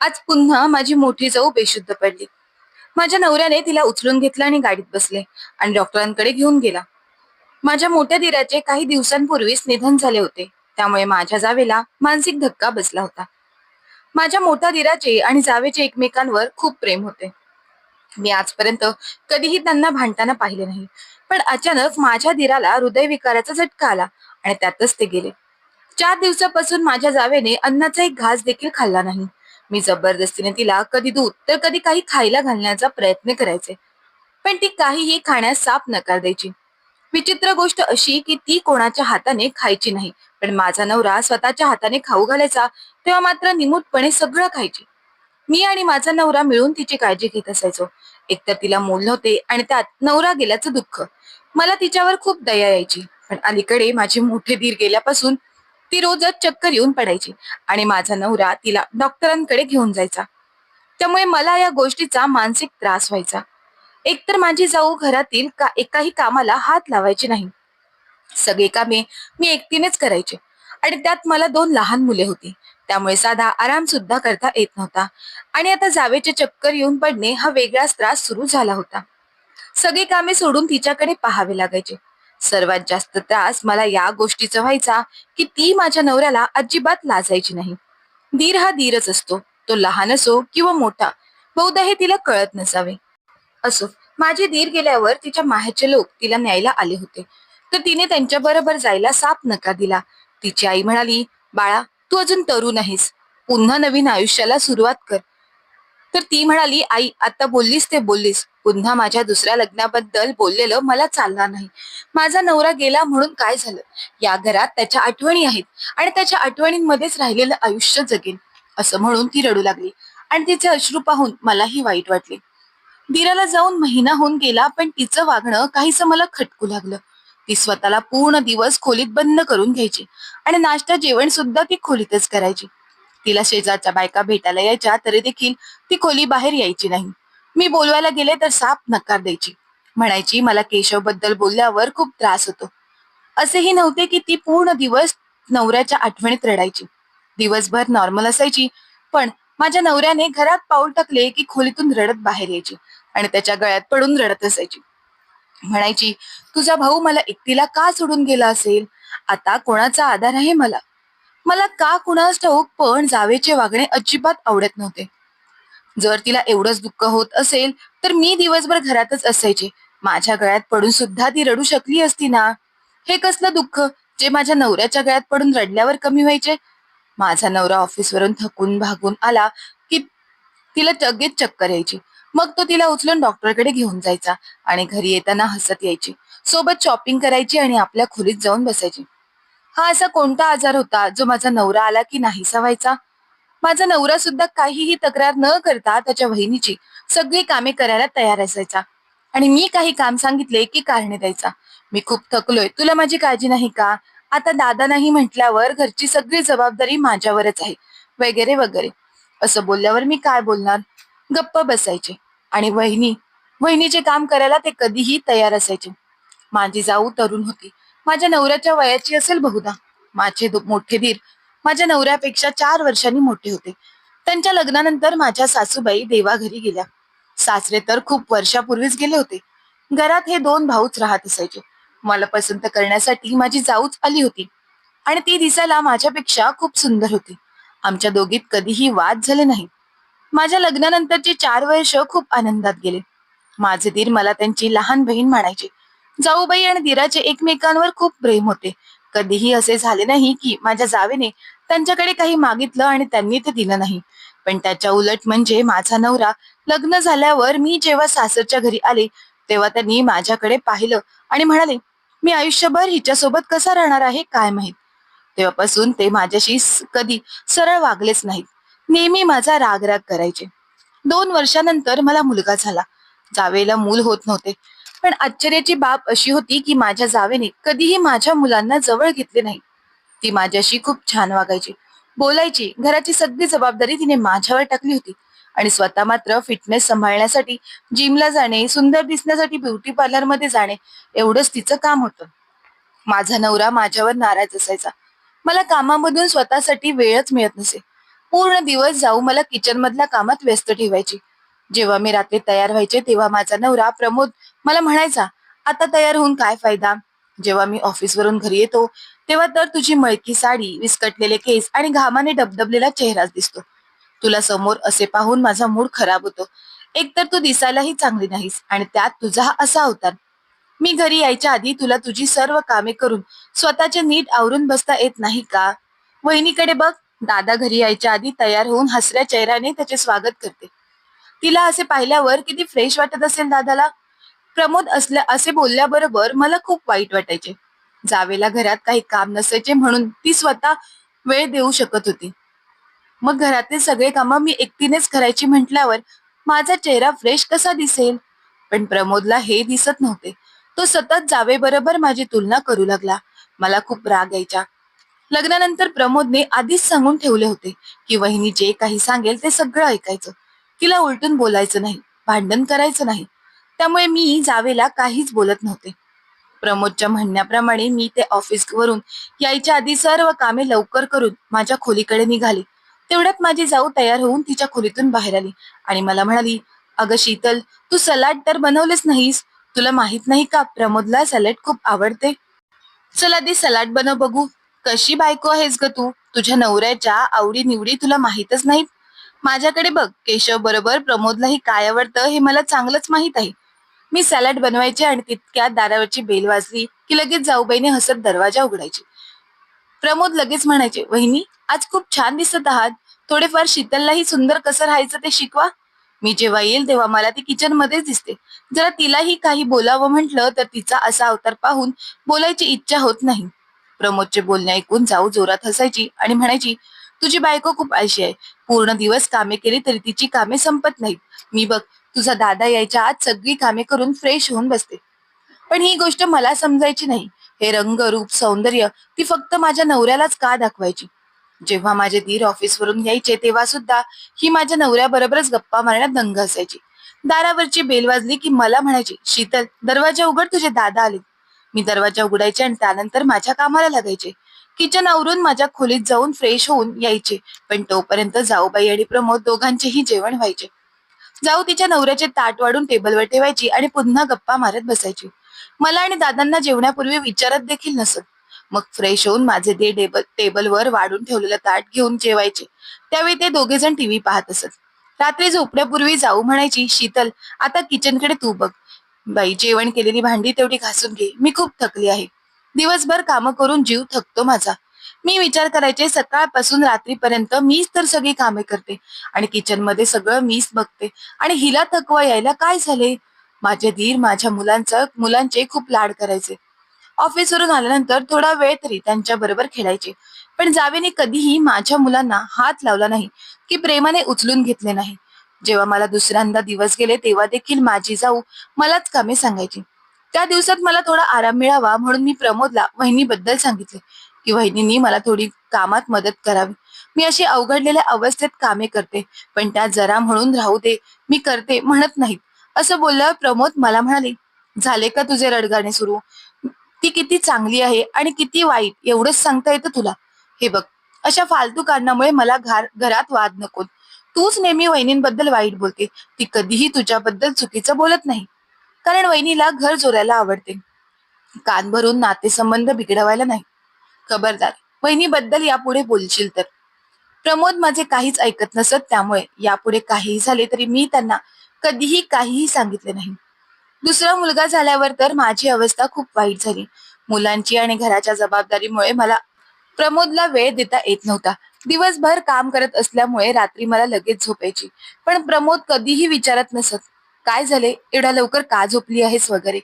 आज पुन्हा माझी मोठी जाऊ बेशुद्ध पडली. माझ्या नवऱ्याने तिला उचलून घेतलं आणि गाडीत बसले आणि डॉक्टरांकडे घेऊन गेला. माझ्या मोठ्या दिराचे काही दिवसांपूर्वीच निधन झाले होते. त्यामुळे माझ्या जावेला मानसिक धक्का बसला होता. माझ्या मोठ्या दिराचे आणि जावेचे एकमेकांवर खूप प्रेम होते. मी आजपर्यंत कधीही त्यांना भांडताना पाहिले नाही. पण अचानक माझ्या दिराला हृदयविकाराचा झटका आला आणि त्यातच ते गेले. चार दिवसापासून माझ्या जावेने अन्नाचा एक घास देखील खाल्ला नाही. मी जबरदस्तीने तिला कधी दूध तर कधी काही खायला घालण्याचा प्रयत्न करायचे. पण ती काहीही खाण्यास साप नकार द्यायची. विचित्र गोष्ट अशी की ती कोणाच्या हाताने खायची नाही. पण माझा नवरा स्वतःच्या हाताने खाऊ घालायचा तेव्हा मात्र निमूटपणे सगळं खायची. मी आणि माझा नवरा मिळून तिची काळजी घेत असायचो. एकतर तिला मूल नव्हते आणि त्यात नवरा गेल्याचं दुःख. मला तिच्यावर खूप दया यायची. पण अलीकडे माझे मोठे धीर गेल्यापासून ती रोजच चक्कर येऊन पडायची. आणि माझा नवरा तिला डॉक्टरांकडे घेऊन जायचा. त्यामुळे मला या गोष्टीचा मानसिक त्रास व्हायचा. एकतर माझी जाऊ घरातील का एकाही कामाला हात लावायची नाही. सगळे कामे मी एकटीनेच करायचे. आणि त्यात मला दोन लहान मुले होती. त्यामुळे साधा आराम सुद्धा करता येत नव्हता. आणि आता जावेचे चक्कर येऊन पडणे हा वेगळाच त्रास सुरू झाला होता. सगळी कामे सोडून तिच्याकडे पाहावे लागायचे. सर्वात जास्त त्रास मला या गोष्टीचा व्हायचा की ती माझ्या नवऱ्याला अजिबात लाजायची नाही. धीर हा धीरच असतो. तो लहान असो किंवा मोठा बहुधा हे तिला कळत नसावे. असो माझे धीर गेल्यावर तिच्या माहेरचे लोक तिला न्यायला आले होते. तर तिने त्यांच्या बरोबर जायला साप नका दिला. तिची आई म्हणाली बाळा तू अजून तरुण आहेस. पुन्हा नवीन आयुष्याला सुरुवात कर. तर ती म्हणाली आई आता बोललीस ते बोललीस. पुन्हा माझ्या दुसऱ्या लग्नाबद्दल बोललेलं मला चालणार नाही. माझा नवरा गेला म्हणून काय झालं? या घरात त्याच्या आठवणी आहेत आणि त्याच्या आठवणींमध्येच राहिलेलं आयुष्य जगेल असं म्हणून ती रडू लागली आणि तिचे अश्रू पाहून मलाही वाईट वाटले. दिराला जाऊन महिना होऊन गेला पण तिचं वागणं काहीसं मला खटकू लागलं. ती स्वतःला पूर्ण दिवस खोलीत बंद करून घ्यायची आणि नाश्ता जेवण सुद्धा ती खोलीतच करायची. तिला शेजारच्या बायका भेटायला यायच्या तरी देखील ती खोली बाहेर यायची नाही. मी बोलवायला गेले तर साप नकार द्यायची. म्हणायची मला केशवबद्दल बोलल्यावर खूप त्रास होतो. असेही नव्हते की ती पूर्ण दिवस नवऱ्याच्या आठवणीत रडायची. दिवसभर नॉर्मल असायची पण माझ्या नवऱ्याने घरात पाऊल टाकले की खोलीतून रडत बाहेर यायची आणि त्याच्या गळ्यात पडून रडत असायची. म्हणायची तुझा भाऊ मला एकटीला का सोडून गेला असेल? आता कोणाचा आधार आहे मला? मला का कुणास ठाऊक पण जावेचे वागणे अजिबात आवडत नव्हते. जर तिला एवढंच दुःख होत असेल तर मी दिवसभर घरातच असायचे. माझ्या गळ्यात पडून सुद्धा ती रडू शकली असती ना? हे कसलं दुःख? जे माझ्या नवऱ्याच्या गळ्यात पडून रडल्यावर कमी व्हायचे? माझा नवरा ऑफिसवरून थकून भागून आला की तिला लगेच चक्कर यायची. मग तो तिला उचलून डॉक्टरकडे घेऊन जायचा आणि घरी येताना हसत यायची. सोबत शॉपिंग करायची आणि आपल्या खोलीत जाऊन बसायची. हा असा कोणता आजार होता जो माझा नवरा आला की नाहीसा व्हायचा? माझा नवरा सुद्धा काहीही तक्रार न करता त्याच्या वहिनीची सगळी कामे करायला तयार असायचा. आणि मी काही काम सांगितले की कारणे द्यायचा. मी खूप थकलोय. तुला माझी काळजी नाही का? आता दादा नाही म्हटल्यावर घरची सगळी जबाबदारी माझ्यावरच आहे. वगैरे वगैरे. असं बोलल्यावर मी काय बोलणार? गप्प बसायचे. आणि वहिनी वहिनीचे काम करायला ते कधीही तयार असायचे. माझी जाऊ तरुण होती. माझ्या नवऱ्याच्या वयाची असेल बहुधा. माझे मोठे धीर माझ्या नवऱ्यापेक्षा चार वर्षांनी मोठे होते. त्यांच्या लग्नानंतर माझ्या सासूबाई देवाघरी गेल्या. सासरे तर खूप वर्षापूर्वीच गेले होते. घरात हे दोन भाऊच राहत असायचे. मला पसंत करण्यासाठी माझी जाऊच आली होती. आणि ती दिसायला माझ्यापेक्षा खूप सुंदर होती. आमच्या दोघीत कधीही वाद झाले नाही. माझ्या लग्नानंतरचे चार वर्ष खूप आनंदात गेले. माझे धीर मला त्यांची लहान बहीण म्हणायचे जाऊबाई आणि दिराचे एकमेकांवर खूप प्रेम होते. कधीही असे झाले नाही की माझ्या जावेने त्यांच्याकडे काही मागितलं आणि त्यांनी ते दिलं नाही. पण त्याच्या उलट म्हणजे माझा नवरा लग्न झाल्यावर मी जेव्हा सासरच्या घरी आले तेव्हा त्यांनी माझ्याकडे पाहिलं आणि म्हणाले मी आयुष्यभर हिच्यासोबत कसा राहणार आहे काय माहीत? तेव्हापासून ते माझ्याशी कधी सरळ वागलेच नाहीत. नेहमी माझा राग राग करायचे. दोन वर्षानंतर मला मुलगा झाला. जावेला मूल होत नव्हते. पण आश्चर्याची बाब अशी होती की माझ्या जावेने कधीही माझ्या मुलांना जवळ घेतले नाही. ती माझ्याशी खूप छान वागायची. बोलायची घराची सगळी जबाबदारी तिने माझ्यावर टाकली होती. आणि स्वतः मात्र फिटनेस सांभाळण्यासाठी जिमला जाणे सुंदर दिसण्यासाठी ब्युटी पार्लरमध्ये जाणे एवढंच तिचं काम होतं. माझा नवरा माझ्यावर नाराज असायचा. मला कामामधून स्वतःसाठी वेळच मिळत नसे. पूर्ण दिवस जाऊ मला किचन मधल्या कामात व्यस्त ठेवायची. जेव्हा मी रात्री तयार व्हायचे तेव्हा माझा नवरा प्रमोद मला म्हणायचा आता तयार होऊन काय फायदा? जेव्हा मी ऑफिसवरून घरी येतो तेव्हा तर तुझी मळकी साडी विस्कटलेले केस आणि घामाने डबडबलेला चेहराच दिसतो. तुला समोर असे पाहून माझा मूड खराब होतो. एकतर तू दिसायलाही चांगली नाहीस आणि त्यात तुझा हा असा अवतार. मी घरी यायच्या आधी तुला तुझी सर्व कामे करून स्वतःचे नीट आवरून बसता येत नाही का? वहिनीकडे बघ. दादा घरी यायच्या आधी तयार होऊन हसऱ्या चेहऱ्याने त्याचे स्वागत करते. तिला असे पाहिल्यावर किती फ्रेश वाटत असेल दादाला? प्रमोद असल्या असे बोलल्याबरोबर मला खूप वाईट वाटायचे. जावेला घरात काही काम नसायचे म्हणून ती स्वतः वेळ देऊ शकत होती. मग घरातील सगळे कामं मी एकटीनेच करायची म्हटल्यावर माझा चेहरा फ्रेश कसा दिसेल? पण प्रमोदला हे दिसत नव्हते. तो सतत जावेबरोबर माझी तुलना करू लागला. मला खूप राग यायचा. लग्नानंतर प्रमोदने आधीच सांगून ठेवले होते की वहिनी जे काही सांगेल ते सगळं ऐकायचं. तिला उलटून बोलायचं नाही भांडण करायचं नाही. त्यामुळे मी जावेला काहीच बोलत नव्हते. प्रमोदच्या म्हणण्याप्रमाणे मी ते ऑफिसवरून यायच्या आधी सर्व कामे लवकर करून माझ्या खोलीकडे निघाले. तेवढ्यात माझी जाऊ तयार होऊन तिच्या खोलीतून बाहेर आली आणि मला म्हणाली अगं शीतल तू सलाड तर बनवलेच नाहीस. तुला माहीत नाही का प्रमोदला सॅलड खूप आवडते? चल आधी सलाड बनव बघू. कशी बायको आहेस ग तू? तुझ्या नवऱ्याच्या आवडी निवडी तुला माहीतच नाहीत? माझ्याकडे बघ केशव बरोबर प्रमोदलाही काय आवडतं हे मला चांगलंच माहीत आहे. मी सॅलड बनवायचे आणि तितक्यात दारावरची बेल वाजली की लगेच जाऊबाईने हसत दरवाजा उघडायची. प्रमोद लगेच म्हणायचे वहिनी आज खूप छान दिसत आहात. थोडेफार शीतललाही सुंदर कसं राहायचं ते शिकवा. मी जेव्हा येईल तेव्हा मला ती किचन मध्येच दिसते. जरा तिलाही काही बोलावं म्हटलं तर तिचा असा अवतार पाहून बोलायची इच्छा होत नाही. प्रमोदचे बोलणे ऐकून जाऊ जोरात हसायची आणि म्हणायची तुझी बायको खूप आळशी आहे. पूर्ण दिवस कामे केली तरी तिची कामे संपत नाहीत. मी बघ तुझा दादा यायच्या आत सगळी कामे करून फ्रेश होऊन बसते. पण ही गोष्ट मला समजायची नाही. हे रंग रूप सौंदर्य ती फक्त माझ्या नवऱ्यालाच का दाखवायची? जेव्हा माझे दीर ऑफिसवरून यायचे तेव्हा सुद्धा ही माझ्या नवऱ्याबरोबरच गप्पा मारण्यात दंग असायची. दारावरची बेल वाजली की मला म्हणायची शीतल दरवाजा उघड तुझे दादा आले. मी दरवाजा उघडायचे आणि त्यानंतर माझ्या कामाला लागायचे. किचन आवरून माझ्या खोलीत जाऊन फ्रेश होऊन यायचे. पण तोपर्यंत जाऊबाई आणि प्रमोद दोघांचेही जेवण व्हायचे. जाऊ तिच्या नवऱ्याचे ताट वाढून टेबलवर ठेवायची आणि पुन्हा गप्पा मारत बसायची. मला आणि दादांना जेवण्यापूर्वी विचारत देखील नसत. मग फ्रेश होऊन माझे ते टेबल टेबलवर वाढून ठेवलेलं ताट घेऊन जेवायचे. त्यावेळी ते दोघे जण टीव्ही पाहत असत. रात्री झोपण्यापूर्वी जाऊ म्हणायची शीतल आता किचनकडे तू बघ. बाई जेवण केलेली भांडी तेवढी घासून घे. मी खूप थकली आहे. दिवसभर कामं करून जीव थकतो माझा. मी विचार करायचे सकाळपासून रात्रीपर्यंत मीच तर सगळी कामे करते आणि किचनमध्ये सगळं मीच बघते. आणि हिला थकवा यायला काय झाले? माझे धीर माझ्या मुलांचं मुलांचे खूप लाड करायचे. ऑफिसवरून आल्यानंतर थोडा वेळ तरी त्यांच्या बरोबर खेळायचे. पण जावेने कधीही माझ्या मुलांना हात लावला नाही की प्रेमाने उचलून घेतले नाही. जेव्हा मला दुसऱ्यांदा दिवस गेले तेव्हा देखील माझी जाऊ मलाच कामे सांगायची. त्या दिवसात मला थोडा आराम मिळावा म्हणून मी प्रमोदला वहिनीबद्दल सांगितले की वहिनींनी मला थोडी कामात मदत करावी. मी अशी अवघडलेल्या अवस्थेत कामे करते पण त्या जरा म्हणून राहू दे मी करते म्हणत नाहीत. असं बोलल्यावर प्रमोद मला म्हणाले झाले का तुझे रडगाणे सुरू? ती किती चांगली आहे आणि किती वाईट एवढंच सांगता येतं तुला? हे बघ अशा फालतू कारणामुळे मला घर घरात वाद नको तूच नेहमी वहिनींबद्दल वाईट बोलते. ती कधीही तुझ्याबद्दल चुकीचं बोलत नाही. कारण वहिनीला घर जोरायला आवडते. कान भरून नातेसंबंध बिघडवायला नाही. खबरदार. वहिनीबद्दल यापुढे बोलशील तर. प्रमोद माझे काहीच ऐकत नसत त्यामुळे यापुढे काहीही झाले तरी मी त्यांना कधीही काहीही सांगितले नाही. दुसरा मुलगा झाल्यावर तर माझी अवस्था खूप वाईट झाली. मुलांची आणि घराच्या जबाबदारीमुळे मला प्रमोदला वेळ देता येत नव्हता. दिवसभर काम करत असल्यामुळे रात्री मला लगेच झोपायची. पण प्रमोद कधीही विचारत नसत. काय झाले? एवढ्या लवकर का झोपली आहेस वगैरे?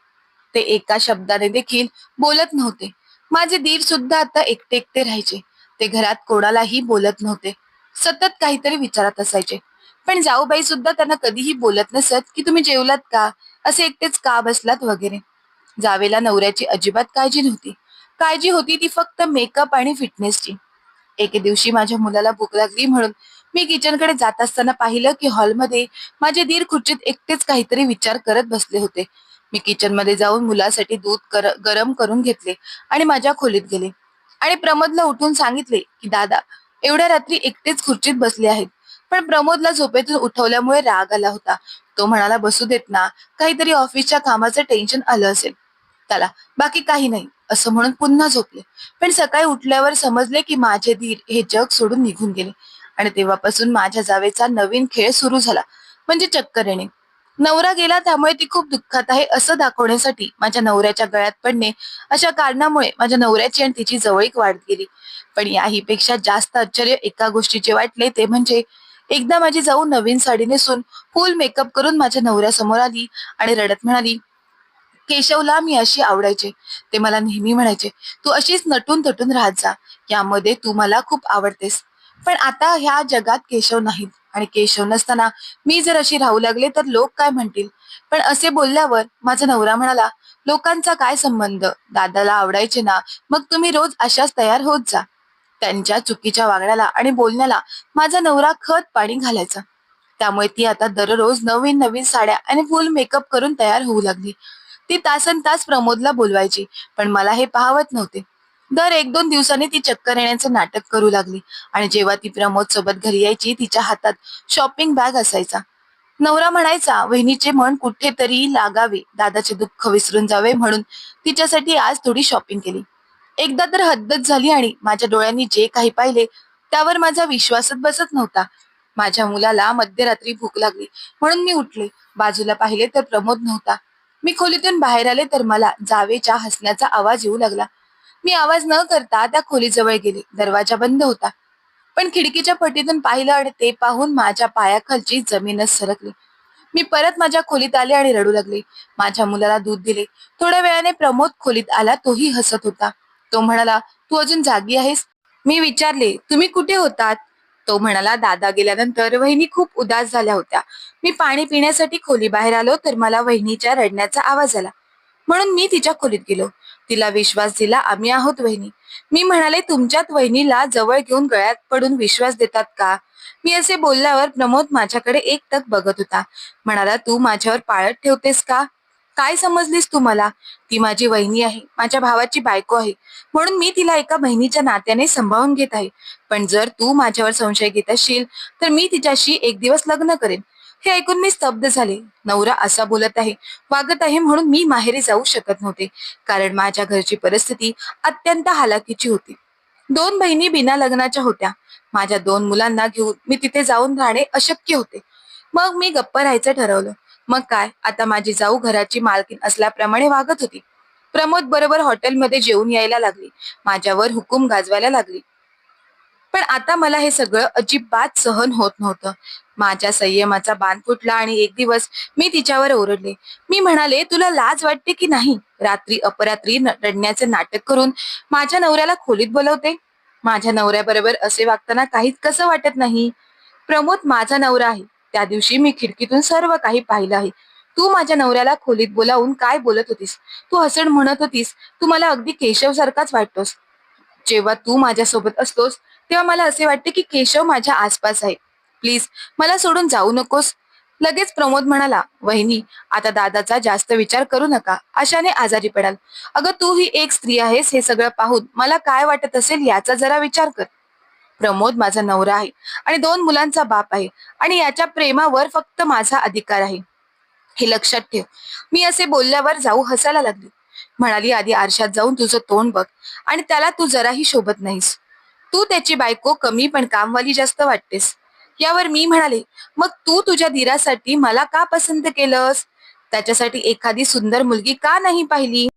ते एका शब्दाने देखील बोलत नव्हते. माझे दीर सुद्धा आता एकटे एकटे राहायचे. ते घरात कोणालाही बोलत नव्हते. सतत काहीतरी विचारत असायचे. पण जाऊबाई सुद्धा त्यांना कधीही बोलत नसत की तुम्ही जेवलात का? असे एकटेच का बसलात वगैरे? जावेला नवऱ्याची अजिबात काळजी नव्हती. काळजी होती ती फक्त मेकअप आणि फिटनेसची. एके दिवशी माझ्या मुलाला भूक लागली म्हणून मी किचनकडे जात असताना पाहिलं की हॉलमध्ये माझे दीर खुर्चीत एकटेच काहीतरी विचार करत बसले होते. मी किचनमध्ये जाऊन मुलासाठी दूध कर, गरम करून घेतले आणि माझ्या खोलीत गेले. आणि प्रमोदला उठून सांगितले की दादा एवढ्या रात्री एकटेच खुर्चीत बसले आहेत. पण प्रमोदला झोपेतून उठवल्यामुळे राग आला होता. तो म्हणाला बसू देत ना काहीतरी ऑफिसच्या कामाचं टेन्शन आलं असेल. त्याला बाकी काही नाही असं म्हणून पुन्हा झोपले. पण सकाळी उठल्यावर समजले की माझे धीर हे जग सोडून निघून गेले. आणि तेव्हापासून माझ्या जावेचा नवीन खेळ सुरू झाला. म्हणजे चक्कर येणे. नवरा गेला त्यामुळे ती खूप दुःखात आहे असं दाखवण्यासाठी माझ्या नवऱ्याच्या गळ्यात पडणे अशा कारणामुळे माझ्या नवऱ्याची आणि तिची जवळीक वाढत गेली. पण याहीपेक्षा जास्त आश्चर्य एका गोष्टीचे वाटले ते म्हणजे एकदा माझी जाऊ नवीन साडी नेसून फुल मेकअप करून माझ्या नवऱ्यासमोर आली आणि रडत म्हणाली केशवला मी अशी आवडायचे. ते मला नेहमी म्हणायचे तू अशीच नटून तटून राहत जा. यामध्ये तू मला खूप आवडतेस. पण आता ह्या जगात केशव नाहीत. आणि केशव नसताना मी जर अशी राहू लागले तर लोक काय म्हणतील? पण असे बोलल्यावर माझा नवरा म्हणाला लोकांचा काय संबंध? दादाला आवडायचे ना मग तुम्ही रोज अशाच तयार होत जा. त्यांच्या चुकीच्या वागण्याला आणि बोलण्याला माझा नवरा खत पाणी घालायचा. त्यामुळे ती आता दररोज नवीन नवीन साड्या आणि फुल मेकअप करून तयार होऊ लागली. ती तासन तास प्रमोदला बोलवायची पण मला हे पाहवत नव्हते. दर एक दोन दिवसांनी ती चक्कर येण्याचं नाटक करू लागली. आणि जेव्हा ती प्रमोद सोबत घरी यायची तिच्या हातात शॉपिंग बॅग असायचा. नवरा म्हणायचा वहिनीचे मन कुठेतरी लागावे. दादाचे दुःख विसरून जावे म्हणून तिच्यासाठी आज थोडी शॉपिंग केली. एकदा तर हद्दच झाली आणि माझ्या डोळ्यांनी जे काही पाहिले त्यावर माझा विश्वासच बसत नव्हता. माझ्या मुलाला मध्यरात्री भूक लागली. म्हणून मी उठले. बाजूला पाहिले तर प्रमोद नव्हता. मी खोलीतून बाहेर आले तर मला जावेच्या हसण्याचा आवाज येऊ लागला. मी आवाज न करता त्या खोलीजवळ गेले. दरवाजा बंद होता. पण खिडकीच्या पट्टीतून पाहिलं आणि ते पाहून माझ्या पायाखालची जमीनच सरकली. मी परत माझ्या खोलीत आले आणि रडू लागले. माझ्या मुलाला दूध दिले. थोड्या वेळाने प्रमोद खोलीत आला. तोही हसत होता. तो म्हणाला तू अजून जागी आहेस? मी विचारले तुम्ही कुठे होतात? तो म्हणाला दादा गेल्यानंतर वहिनी खूप उदास झाल्या होत्या. मी पाणी पिण्यासाठी खोली बाहेर आलो तर मला वहिनीच्या रडण्याचा आवाज आला. म्हणून मी तिच्या खोलीत गेलो. तिला विश्वास दिला आम्ही आहोत वहिनी. मी म्हणाले तुमच्यात वहिनीला जवळ घेऊन गळ्यात पडून विश्वास देतात का? मी असे बोलल्यावर प्रमोद माझ्याकडे एक बघत होता. म्हणाला तू माझ्यावर पाळत ठेवतेस का? काय समजलीस तू मला? ती माझी वहिनी आहे माझ्या भावाची बायको आहे. म्हणून मी तिला एका बहिणीच्या नात्याने सांभाळून घेत आहे. पण जर तू माझ्यावर संशय घेत असशील तर मी तिच्याशी एक दिवस लग्न करेन. हे ऐकून मी स्तब्ध झाले. नवरा असा बोलत आहे वागत आहे म्हणून मी माहेरी जाऊ शकत नव्हते. कारण माझ्या घरची परिस्थिती अत्यंत हालाकीची होती. दोन बहिणी बिना लग्नाच्या होत्या. माझ्या दोन मुलांना घेऊन मी तिथे जाऊन राहणे अशक्य होते. मग मी गप्प राहायचं ठरवलं. मग काय? आता माझी जाऊ घराची मालकीन असल्याप्रमाणे वागत होती. प्रमोद बरोबर हॉटेलमध्ये जेवून यायला लागली. माझ्यावर हुकूम गाजवायला लागली. पण आता मला हे सगळं अजिबात सहन होत नव्हतं. माझ्या संयमाचा बाण फुटला आणि एक दिवस मी तिच्यावर ओरडले. मी म्हणाले तुला लाज वाटते की नाही? रात्री अपरात्री रडण्याचे नाटक करून माझ्या नवऱ्याला खोलीत बोलवते? माझ्या नवऱ्याबरोबर असे वागताना काहीच कसं वाटत नाही? प्रमोद माझा नवरा आहे. त्या दिवशी मी खिडकीतून सर्व काही पाहिलं आहे. तू माझ्या नवऱ्याला खोलीत बोलावून काय बोलत होतीस? तू हसण म्हणत होतीस. तू मला अगदी केशव सारखाच वाटतोस. जेव्हा तू माझ्यासोबत असतोस तेव्हा मला असे वाटते की केशव माझ्या आसपास आहे. प्लीज मला सोडून जाऊ नकोस. लगेच प्रमोद म्हणाला वहिनी आता दादाचा जास्त विचार करू नका. अशाने आजारी पडाल. अगं तू ही एक स्त्री आहेस हे सगळं पाहून मला काय वाटत असेल याचा जरा विचार कर. प्रमोद माझा नवरा आहे आणि दोन मुलांचा बाप आहे आणि याच्या प्रेमावर फक्त माझा अधिकार आहे. हे लक्षात ठेव. मी असे बोलल्यावर जाऊ हसायला लागली. म्हणाली आधी आरशात जाऊन तुझं तोंड बघ आणि त्याला तू जराही शोभत नाहीस. तू त्याची बायको कमी पण कामवाली जास्त वाटतेस. यावर मी म्हणाले मग तू तुझ्या धीरासाठी मला का पसंत केलंस? त्याच्यासाठी एखादी सुंदर मुलगी का नाही पाहिली?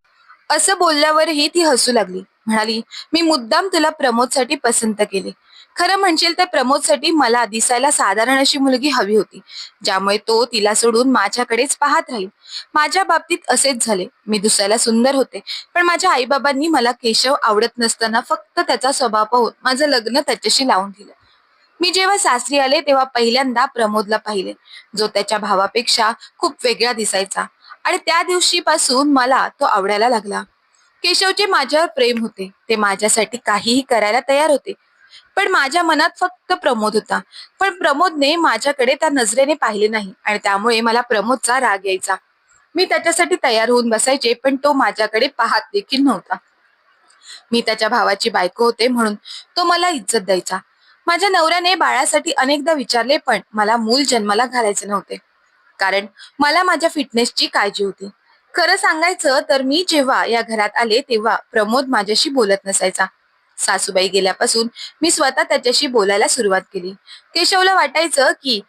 असं बोलल्यावरही ती हसू लागली. म्हणाली मी मुद्दाम तुला प्रमोदसाठी पसंत केले. खरं म्हणशील तर प्रमोदसाठी मला दिसायला साधारण अशी मुलगी हवी होती ज्यामुळे तो तिला सोडून माझ्याकडेच पाहत राहील. माझ्या बाबतीत असेच झाले. मी दिसायला सुंदर होते पण माझ्या आईबाबांनी मला केशव आवडत नसताना फक्त त्याचा स्वभाव पाहून माझं लग्न त्याच्याशी लावून दिलं. मी जेव्हा सासरी आले तेव्हा पहिल्यांदा प्रमोदला पाहिले जो त्याच्या भावापेक्षा खूप वेगळा दिसायचा. आणि त्या दिवशीपासून मला तो आवडायला लागला. केशवचे माझ्यावर प्रेम होते. ते माझ्यासाठी काहीही करायला तयार होते. पण माझ्या मनात फक्त प्रमोद होता. पण प्रमोदने माझ्याकडे त्या नजरेने पाहिले नाही आणि त्यामुळे मला प्रमोदचा राग यायचा. मी त्याच्यासाठी तयार होऊन बसायचे पण तो माझ्याकडे पाहत देखील नव्हता. मी त्याच्या भावाची बायको होते म्हणून तो मला इज्जत द्यायचा. माझ्या नवऱ्याने बाळासाठी अनेकदा विचारले पण मला मूल जन्माला घालायचे नव्हते. कारण मला माझ्या फिटनेसची काळजी होती. खरं सांगायचं तर मी जेव्हा या घरात आले तेव्हा प्रमोद माझ्याशी बोलत नसायचा. सासूबाई गेल्यापासून मी स्वतः त्याच्याशी बोलायला सुरुवात केली. केशवला वाटायचं की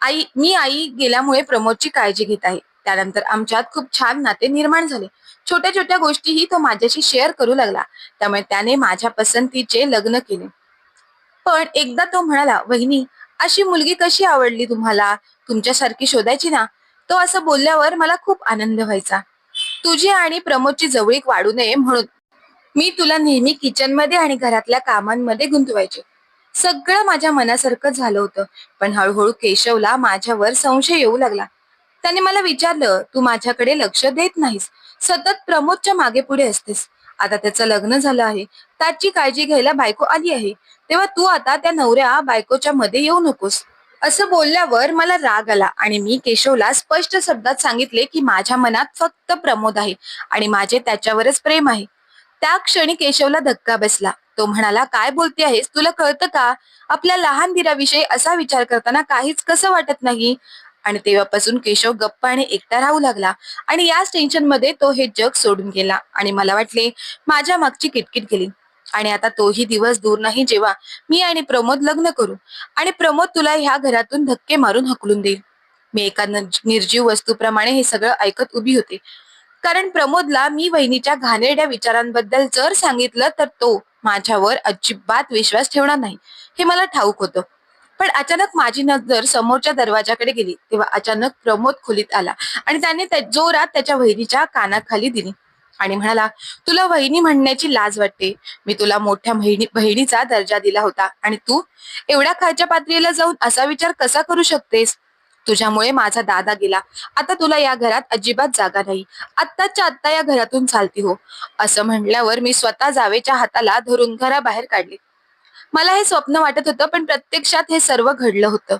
आई मी आई गेल्यामुळे प्रमोदची काळजी घेत आहे. त्यानंतर आमच्यात खूप छान नाते निर्माण झाले. छोट्या छोट्या गोष्टीही तो माझ्याशी शेअर करू लागला. त्यामुळे त्याने माझ्या पसंतीचे लग्न केले. पण एकदा तो म्हणाला वहिनी अशी मुलगी कशी आवडली तुम्हाला? तुमच्यासारखी शोधायची ना? तो असं बोलल्यावर मला खूप आनंद व्हायचा. तुझी आणि प्रमोदची जवळीक वाढू नये म्हणून मी तुला नेहमी किचनमध्ये आणि घरातल्या कामांमध्ये गुंतवायचे. सगळं माझ्या मनासारखं झालं होतं पण हळूहळू केशवला माझ्यावर संशय येऊ लागला. त्याने मला विचारलं तू माझ्याकडे लक्ष देत नाहीस. सतत प्रमोदच्या मागे पुढे असतेस. आता त्याचं लग्न झालं आहे. त्याची काळजी घ्यायला बायको आली आहे. तेव्हा तू आता त्या नवऱ्या बायकोच्या मध्ये येऊ नकोस. असं बोलल्यावर मला राग आला आणि मी केशवला स्पष्ट शब्दात सांगितले की माझ्या मनात फक्त प्रमोद आहे आणि माझे त्याच्यावरच प्रेम आहे. त्या क्षणी केशवला धक्का बसला. तो म्हणाला काय बोलते आहेस? तुला कळतं का? आपल्या लहान दिराविषयी असा विचार करताना काहीच कसं वाटत नाही? आणि तेव्हापासून केशव गप्पा आणि एकटा राहू लागला आणि याच टेन्शनमध्ये तो हे जग सोडून गेला आणि मला वाटले माझ्या मागची किटकिट गेली आणि आता तोही दिवस दूर नाही जेव्हा मी आणि प्रमोद लग्न करू. आणि प्रमोद तुला ह्या घरातून धक्के मारून हकलून देईल. मी एका निर्जीव वस्तूप्रमाणे हे सगळं ऐकत उभी होते. कारण प्रमोदला मी वहिनीच्या घाणेरड्या विचारांबद्दल जर सांगितलं तर तो माझ्यावर अजिबात विश्वास ठेवणार नाही. हे मला ठाऊक होतं. पण अचानक माझी नजर समोरच्या दरवाजाकडे गेली तेव्हा अचानक प्रमोद खोलीत आला आणि त्याने त्या- जोरात त्याच्या वहिनीच्या कानाखाली दिली आणि म्हणाला तुला वहिनी म्हणण्याची लाज वाटते. मी तुला मोठ्या बहिणी बहिणीचा दर्जा दिला होता आणि तू एवढ्या खालच्या पातळीला जाऊन असा विचार कसा करू शकतेस? तुझ्यामुळे माझा दादा गेला. आता तुला या घरात अजिबात जागा नाही. आत्ताच्या आत्ता या घरातून चालती हो. असं म्हणल्यावर मी स्वतः जावेच्या हाताला धरून घराबाहेर काढले. मला हे स्वप्न वाटत होतं पण प्रत्यक्षात हे सर्व घडलं होतं.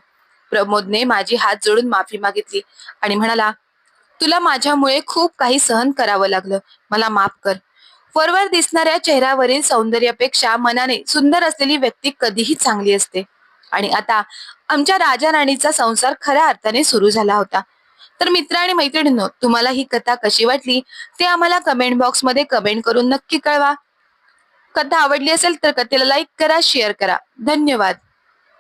प्रमोदने माझी हात जोडून माफी मागितली आणि म्हणाला तुला माझ्यामुळे खूप काही सहन करावं लागलं. मला माफ कर. वरवर दिसणाऱ्या चेहऱ्यावरील सौंदर्यापेक्षा मनाने सुंदर असलेली व्यक्ती कधीही चांगली असते. आणि आता आमच्या राजा राणीचा संसार खऱ्या अर्थाने सुरू झाला होता. तर मित्र आणि मैत्रिणींनो तुम्हाला ही कथा कशी वाटली ते आम्हाला कमेंट बॉक्समध्ये कमेंट करून नक्की कळवा. कथा आवडली असेल तर कथेला लाईक करा शेअर करा. धन्यवाद.